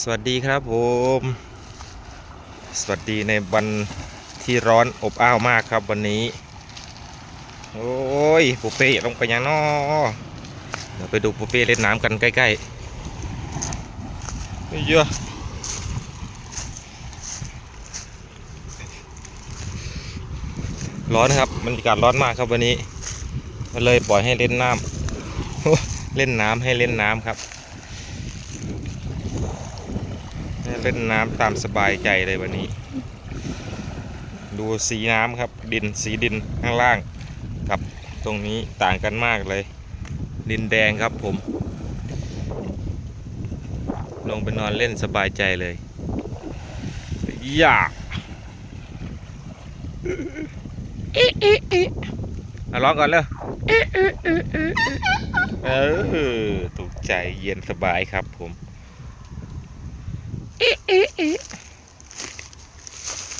สวัสดีครับผม สวัสดีในวันที่ร้อนอบอ้าวมากครับวันนี้ โอ้ยปูเป้ลงไปยังนอเดี๋ยวไปดูปูเป้เล่นน้ำกันใกล้ๆเยเยอะร้อนครับบรรยากาศร้อนมากครับวันนี้ก็เลยปล่อยให้เล่นน้ำเล่นน้ำให้เล่นน้ำครับ เล่นน้ำตามสบายใจเลยวันนี้ ดูสีน้ำครับ ดินสีดินข้างล่างกับตรงนี้ต่างกันมากเลย ดินแดงครับผม ลงไปนอนเล่นสบายใจเลยอย่าอิอิอิเอาร้องก่อนเลยเออถูกใจเย็นสบายครับผม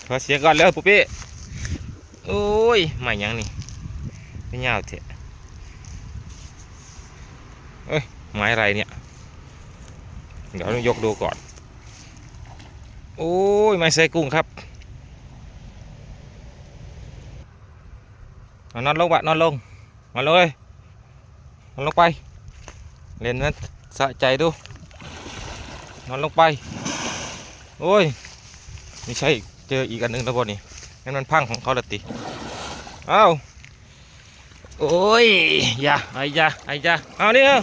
ขอเสียงก่อนเร็วปุ๊บปี้โอ้ยมาหยังนี่ไม่ยาวเถอะเอ้ยไม้อะไรเนี่ยเดี๋ยวต้องยกดูก่อน โอ้ยไม้ใส่กุ้งครับเอานอนลงบะนอนลงมาเลยนอนลงไป เล่นนั้นสะใจดู นอนลงไป โอ้ยไม่ใช่เจออีกอันหนึงแล้วบ่นี่นั่นมันพังของเขาละติเอ้าโอ้ยอย่าไอ้ยาไอ้ยาเอานี่เอา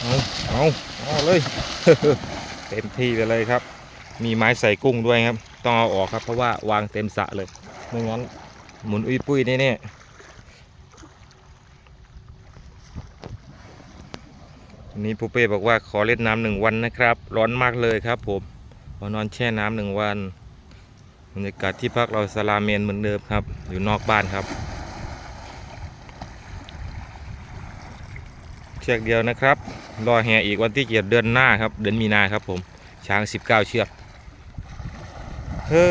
เอาเอาเอาเลยเต็มที่ไปเลยครับ มีไม้ใส่กุ้งด้วยครับ ต้องเอาออกครับเพราะว่าวางเต็มสระเลยไม่งั้นหมุนอุ้ยปุ้ยแน่ๆ วันนี้ปูเป้บอกว่าขอเล่นน้ำหนึ่งวันนะครับ ร้อนมากเลยครับผมมานอนแช่น้ำหนึ่งวันบรรยากาศที่พักเราสลาเมนเหมือนเดิมครับ อยู่นอกบ้านครับ เชือกเดียวนะครับ รอแห่อีกวันที่เกียรเดือนหน้าครับ เดือนมีนาครับผมช้าง 19 เชือก เฮ้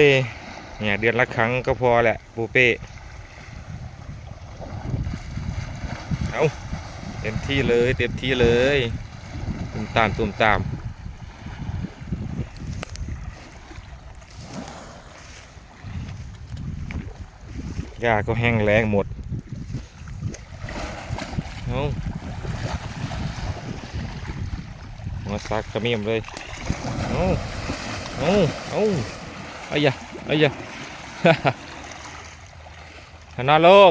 ยเนี่ยเดือนละครั้งก็พอแหละปูเป้เอา เต็มที่เลย เต็มที่เลยตุ่มตามตุ่มตามหญ้าก็แห้งแล้งหมดเอามาซักขมิ้มเลยเอาเอาเอาไอ้ยะไอ้ยะนอน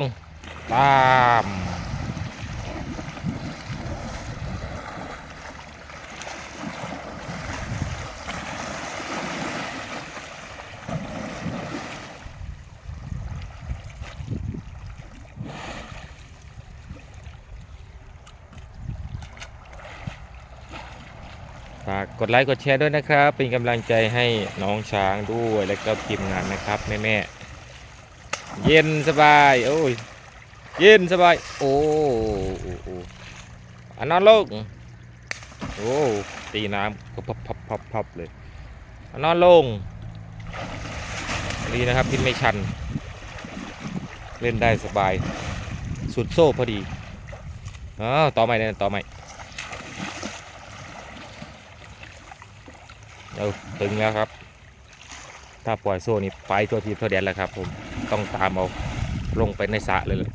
ากกดไลค์กดแชร์ด้วยนะครับ เป็นกำลังใจให้น้องช้างด้วยและก็ทีมงานนะครับแม่แม่ๆเย็นสบายโอ้ยเย็นสบายโอ้โอ้โอ้อันนอนลงโอ้ตีน้ำก็พับพับพับพับเลยอันนอนลงดีนะครับพินไม่ชัน เล่นได้สบาย สุดโซ่พอดีอ๋อต่อใหม่เนี่ยต่อใหม่ เอาตึงแล้วครับ ถ้าปล่อยโซ่นี่ไปตัวทีตัวแดนแล้วครับ ผมต้องตามเอาลงไปในสระเลยเลย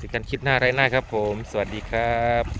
สิกันคลิปหน้าไรหน้าครับผม สวัสดีครับ